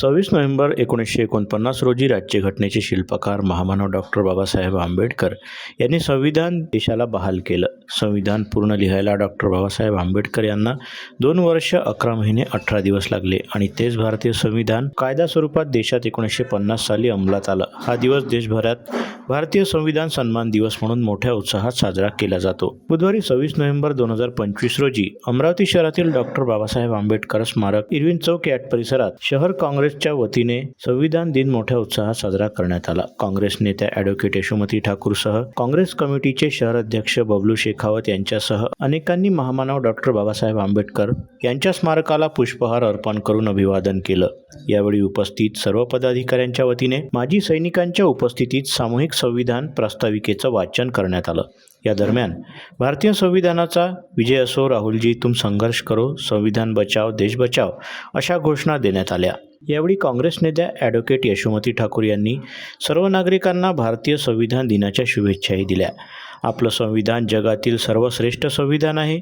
सव्वीस नोव्हेंबर एकोणीसशे एकोणपन्नास रोजी राज्यघटनेचे शिल्पकार महामानव डॉक्टर बाबासाहेब आंबेडकर यांनी संविधान देशाला बहाल केलं. संविधान पूर्ण लिहायला डॉक्टर बाबासाहेब आंबेडकर यांना दोन वर्ष अकरा महिने अठरा दिवस लागले आणि तेच भारतीय संविधान कायदा स्वरूपात देशात एकोणीसशे पन्नास साली अंमलात आलं. हा दिवस देशभरात भारतीय संविधान सन्मान दिवस म्हणून मोठ्या उत्साहात साजरा केला जातो. बुधवारी सव्वीस नोव्हेंबर दोन हजार पंचवीस रोजी अमरावती शहरातील डॉक्टर बाबासाहेब आंबेडकर स्मारक इरविन चौक याट परिसरात शहर काँग्रेसच्या वतीने संविधान दिन मोठ्या उत्साहात साजरा करण्यात आला. काँग्रेस नेत्या अॅडव्होकेट यशोमती ठाकूरसह काँग्रेस कमिटीचे शहर अध्यक्ष बबलू शेखावत यांच्यासह अनेकांनी महामानव डॉक्टर बाबासाहेब आंबेडकर यांच्या स्मारकाला पुष्पहार अर्पण करून अभिवादन केलं. यावेळी उपस्थित सर्व पदाधिकाऱ्यांच्या वतीने माजी सैनिकांच्या उपस्थितीत सामूहिक संविधान प्रास्ताविकेचं वाचन करण्यात आलं. या दरम्यान. भारतीय संविधानाचा विजय असो राहुलजी तुम संघर्ष करो संविधान बचाव देश बचाव अशा घोषणा देण्यात आल्या. यावेळी काँग्रेस नेत्या ॲडव्होकेट यशोमती ठाकूर यांनी सर्व नागरिकांना भारतीय संविधान दिनाच्या शुभेच्छाही दिल्या. आपलं संविधान जगातील सर्वश्रेष्ठ संविधान आहे.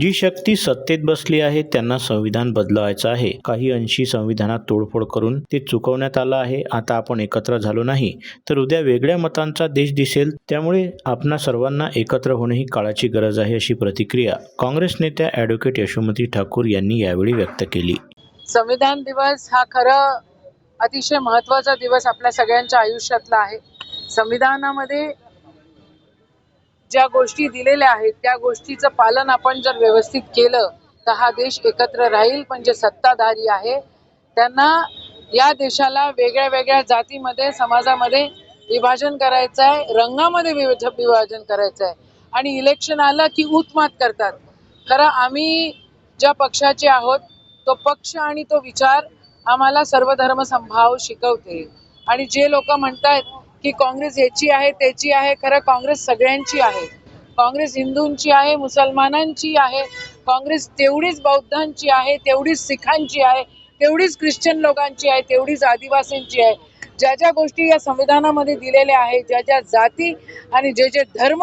जी शक्ती सत्तेत बसली आहे त्यांना संविधान बदलवायचं आहे. काही अंशी संविधानात तोडफोड करून ते चुकवण्यात आलं आहे. आता आपण एकत्र झालो नाही तर उद्या वेगळ्या मतांचा देश दिसेल. त्यामुळे आपणा सर्वांना एकत्र होणे ही काळाची गरज आहे अशी प्रतिक्रिया काँग्रेस नेत्या ॲडव्होकेट यशोमती ठाकूर यांनी यावेळी व्यक्त केली. संविधान दिवस हा खरं अतिशय महत्त्वाचा दिवस आपल्या सगळ्यांच्या आयुष्यातला आहे. संविधानामध्ये ज्या गोष्टी दिलेल्या आहेत त्या गोष्टीचं पालन आपण जर व्यवस्थित केलं तर हा देश एकत्र राहील पण जे सत्ताधारी आहे. त्यांना या देशाला वेगळ्या वेगळ्या जातीमध्ये समाजामध्ये विभाजन करायचं आहे रंगामध्ये विभाज- विभाजन करायचं आहे आणि इलेक्शन आलं की उत्मात करतात. खरं आम्ही ज्या पक्षाचे आहोत तो पक्ष आणि तो विचार आम्हाला सर्वधर्म संभाव शिकवते. आणि जे लोक म्हणतायत की काँग्रेस याची आहे त्याची आहे खरं काँग्रेस सगळ्यांची आहे. काँग्रेस हिंदूंची आहे मुसलमानांची आहे काँग्रेस तेवढीच बौद्धांची आहे तेवढीच सिखांची आहे तेवढीच ख्रिश्चन लोकांची आहे तेवढीच आदिवासींची आहे. ज्या ज्या गोष्टी या संविधानामध्ये दिलेल्या आहेत ज्या ज्या जाती आणि जे जे धर्म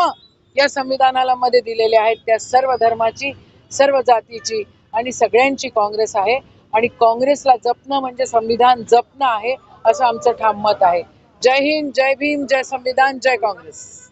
या संविधानाला मध्ये दिलेले आहेत त्या सर्व धर्माची सर्व जातीची आणि सगळ्यांची काँग्रेस आहे. आणि काँग्रेसला जपणं म्हणजे संविधान जपणं आहे असं आमचं ठाम मत आहे. जय हिंद जय भीम जय संविधान जय काँग्रेस।